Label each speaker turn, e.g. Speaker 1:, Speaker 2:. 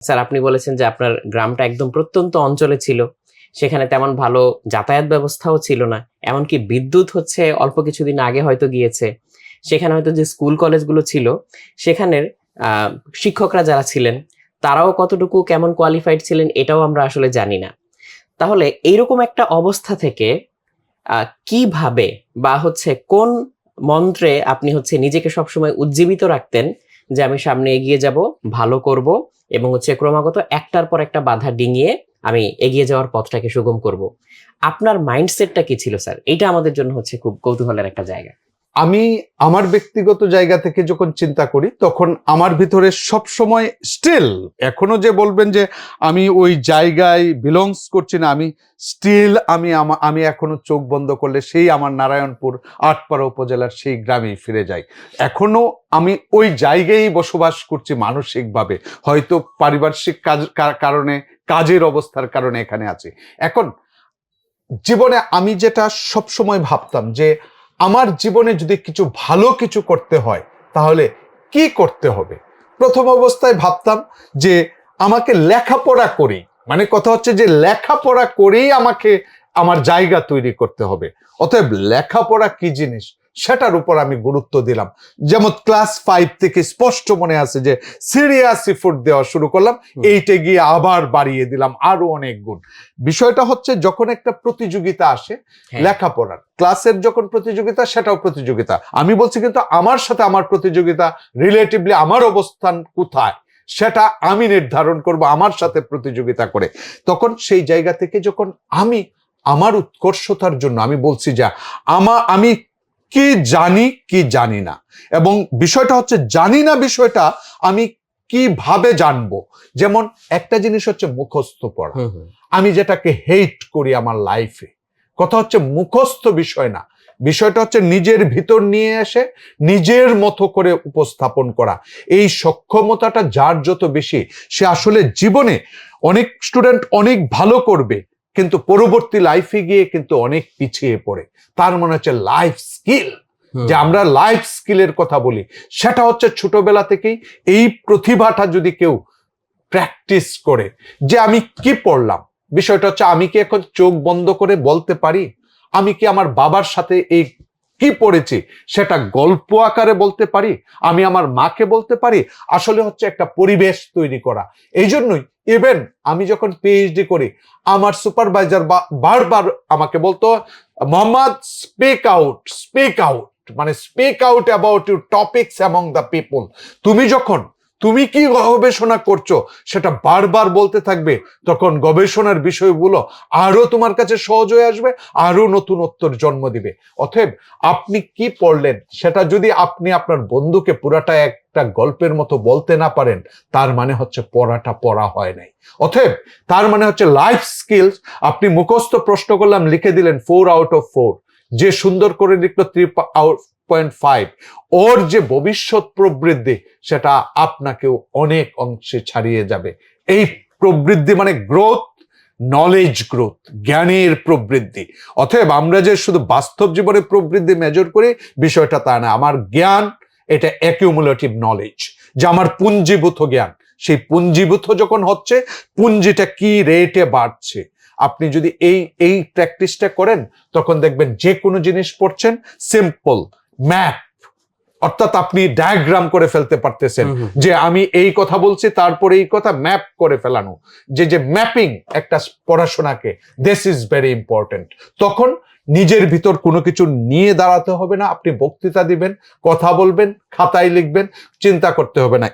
Speaker 1: Sir, আপনি বলেছেন যে আপনার গ্রামটা একদম প্রত্যন্ত অঞ্চলে ছিল। সেখানে তেমন ভালো যাতায়াত ব্যবস্থাও ছিল না। এমনকি বিদ্যুৎ হচ্ছে অল্প কিছুদিন আগে হয়তো গিয়েছে। সেখানে হয়তো যে স্কুল কলেজগুলো ছিল, সেখানের শিক্ষকরা যারা ছিলেন, তারাও কতটুকু কেমন কোয়ালিফাইড ছিলেন এটাও আমরা আসলে জানি না। তাহলে এইরকম একটা অবস্থা থেকে কীভাবে বা হচ্ছে কোন মন্ত্রে আপনি হচ্ছে নিজেকে সবসময় উজ্জীবিত রাখতেন যে আমি সামনে এগিয়ে যাব, ভালো করব এবং হচ্ছে ক্রমাগত একটার পর একটা বাধা ডিঙিয়ে আমি এগিয়ে যাওয়ার পথটাকে সুগম করব। আপনার মাইন্ডসেটটা কি ছিল স্যার এটা আমাদের জন্য হচ্ছে খুব কৌতূহলের একটা জায়গা।
Speaker 2: আমি আমার ব্যক্তিগত জায়গা থেকে যখন চিন্তা করি, তখন আমার ভিতরে সব সময় স্টিল এখনও যে বলবেন যে আমি ওই জায়গায় বিলংস করছি না, আমি স্টিল আমি আমি এখনও চোখ বন্ধ করলে সেই আমার নারায়ণপুর আটপাড়া উপজেলার সেই গ্রামেই ফিরে যাই। এখনও আমি ওই জায়গায় বসবাস করছি মানসিকভাবে, হয়তো পারিপার্শ্বিক কাজ কারণে, কাজের অবস্থার কারণে এখানে আছি। এখন, জীবনে আমি যেটা সব সময় ভাবতাম যে আমার জীবনে যদি কিছু ভালো কিছু করতে হয়, তাহলে কি করতে হবে? প্রথম অবস্থায় ভাবতাম যে আমাকে লেখাপড়া করি মানে কথা হচ্ছে যে লেখাপড়া করেই আমাকে, আমার জায়গা তৈরি করতে হবে। অতএব লেখাপড়া কি জিনিস? সেটার উপর আমি গুরুত্ব দিলাম। যেমন ক্লাস ফাইভ থেকে স্পষ্ট মনে আছে যে সিরিয়াস ইফোর্ট দেওয়া শুরু করলাম। এইটে গিয়ে আবার বাড়িয়ে দিলাম আরও অনেক গুণ। বিষয়টা হচ্ছে যখন একটা প্রতিযোগিতা আসে
Speaker 1: হ্যাঁ।
Speaker 2: লেখাপড়ার ক্লাসের যখন প্রতিযোগিতা সেটাও প্রতিযোগিতা। আমি বলছি কিন্তু আমার সাথে আমার প্রতিযোগিতা রিলেটিভলি আমার অবস্থান কোথায়? সেটা আমি নির্ধারণ করব আমার সাথে প্রতিযোগিতা করে। তখন সেই জায়গা থেকে যখন আমি আমার উৎকর্ষতার জন্য আমি বলছি যে আমা আমি কি জানি কি জানি না। এবং বিষয়টা হচ্ছে জানি না বিষয়টা আমি কীভাবে জানব? যেমন একটা জিনিস হচ্ছে মুখস্থ পড়া। আমি যেটাকে হেট করি আমার লাইফে কথা হচ্ছে মুখস্থ বিষয় না। বিষয়টা হচ্ছে নিজের ভিতর নিয়ে এসে নিজের মতো করে উপস্থাপন করা। এই সক্ষমতাটা যার যত বেশি সে আসলে জীবনে অনেক স্টুডেন্ট অনেক ভালো করবে। কিন্তু পরবর্তী লাইফে গিয়ে কিন্তু অনেক পিছিয়ে পড়ে। তার মনে হচ্ছে লাইফ স্কিল যে আমরা লাইফ স্কিলের কথা বলি সেটা হচ্ছে ছোটবেলা থেকেই এই প্রতিভাটা যদি কেউ প্র্যাকটিস করে যে আমি কি পড়লাম? বিষয়টা হচ্ছে আমি কি এখন চোখ বন্ধ করে বলতে পারি? আমি কি আমার বাবার সাথে এই কি পড়েছি? সেটা গল্প আকারে বলতে পারি, আমি আমার মাকে বলতে পারি, আসলে হচ্ছে একটা পরিবেশ তৈরি করা। এই জন্যই ইভেন আমি যখন পিএইচডি করি, আমার সুপারভাইজার বারবার আমাকে বলতো, Mohammad speak out speak out মানে speak out about your topics among the people তুমি যখন তুমি কি গবেষণা করছ? সেটা বারবার বলতে থাকবে। তখন গবেষণার বিষয়গুলো আরও তোমার কাছে সহজ হয়ে আসবে, আরও নতুনত্বর জন্ম দিবে। অতএব আপনি কি পড়লেন, সেটা যদি আপনি আপনার বন্ধুকে পুরাটা একটা গল্পের মতো বলতে না পারেন, তার মানে হচ্ছে পড়াটা পড়া হয় নাই। অতএব তার মানে হচ্ছে লাইফ স্কিলস আপনি মুখস্থ প্রশ্ন করলাম, লিখে দিলেন ফোর আউট অফ ফোর যে সুন্দর করে লিখলো থ্রি পয়েন্ট ফাইভ ওর যে ভবিষ্যৎ প্রবৃদ্ধি, সেটা আপনাকেও অনেক অংশে ছাড়িয়ে যাবে। এই প্রবৃদ্ধি মানে গ্রোথ নলেজ গ্রোথ জ্ঞানের প্রবৃদ্ধি। অতএব আমরা যে শুধু বাস্তব জীবনে প্রবৃদ্ধি মেজর করি, বিষয়টা তা না। আমার জ্ঞান, এটা অ্যাকিউমুলেটিভ নলেজ যে আমার পুঞ্জীভূত জ্ঞান, সেই পুঞ্জীভূত যখন হচ্ছে, পুঞ্জিটা কি রেটে বাড়ছে? আপনি যদি এই এই প্র্যাকটিসটা করেন, তখন দেখবেন যে কোনো জিনিস পড়ছেন সিম্পল ম্যাপ অর্থাৎ আপনি ডায়াগ্রাম করে ফেলতে পারতেছেন। যে আমি এই কথা বলছি তারপরে এই কথা ম্যাপ করে ফেলানো। যে যে ম্যাপিং একটা পড়াশোনাকে দিস ইজ ভেরি ইম্পর্টেন্ট তখন নিজের ভিতর কোনো কিছু নিয়ে দাঁড়াতে হবে না আপনি বক্তৃতা দিবেন কথা বলবেন খাতায় লিখবেন চিন্তা করতে হবে না।